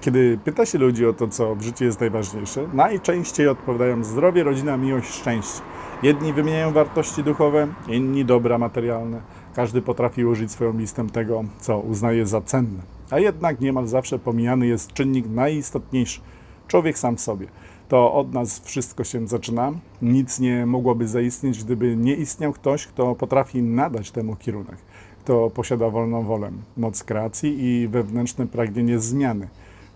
Kiedy pyta się ludzi o to, co w życiu jest najważniejsze, najczęściej odpowiadają zdrowie, rodzina, miłość, szczęście. Jedni wymieniają wartości duchowe, inni dobra materialne. Każdy potrafi użyć swoją listę tego, co uznaje za cenne. A jednak niemal zawsze pomijany jest czynnik najistotniejszy człowiek sam w sobie. To od nas wszystko się zaczyna. Nic nie mogłoby zaistnieć, gdyby nie istniał ktoś, kto potrafi nadać temu kierunek, kto posiada wolną wolę, moc kreacji i wewnętrzne pragnienie zmiany.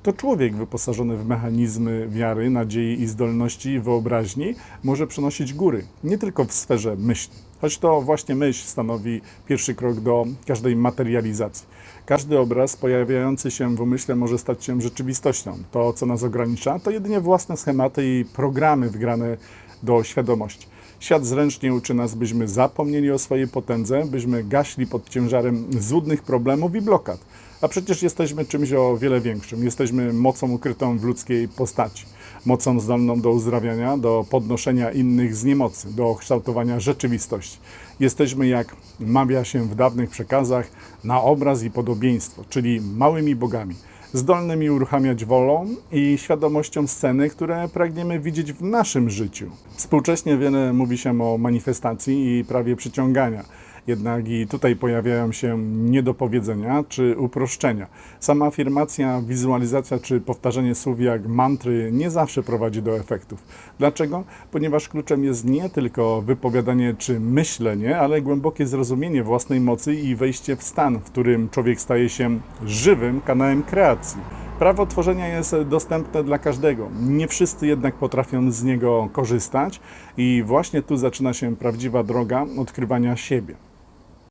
To człowiek wyposażony w mechanizmy wiary, nadziei i zdolności wyobraźni może przynosić góry, nie tylko w sferze myśli. Choć to właśnie myśl stanowi pierwszy krok do każdej materializacji. Każdy obraz pojawiający się w umyśle może stać się rzeczywistością. To, co nas ogranicza, to jedynie własne schematy i programy wgrane do świadomości. Świat zręcznie uczy nas, byśmy zapomnieli o swojej potędze, byśmy gaśli pod ciężarem złudnych problemów i blokad. A przecież jesteśmy czymś o wiele większym. Jesteśmy mocą ukrytą w ludzkiej postaci. Mocą zdolną do uzdrawiania, do podnoszenia innych z niemocy, do kształtowania rzeczywistości. Jesteśmy, jak mawia się w dawnych przekazach, na obraz i podobieństwo, czyli małymi bogami zdolnymi uruchamiać wolą i świadomością sceny, które pragniemy widzieć w naszym życiu. Współcześnie wiele mówi się o manifestacji i prawie przyciągania. Jednak i tutaj pojawiają się niedopowiedzenia czy uproszczenia. Sama afirmacja, wizualizacja czy powtarzanie słów jak mantry nie zawsze prowadzi do efektów. Dlaczego? Ponieważ kluczem jest nie tylko wypowiadanie czy myślenie, ale głębokie zrozumienie własnej mocy i wejście w stan, w którym człowiek staje się żywym kanałem kreacji. Prawo tworzenia jest dostępne dla każdego. Nie wszyscy jednak potrafią z niego korzystać, i właśnie tu zaczyna się prawdziwa droga odkrywania siebie.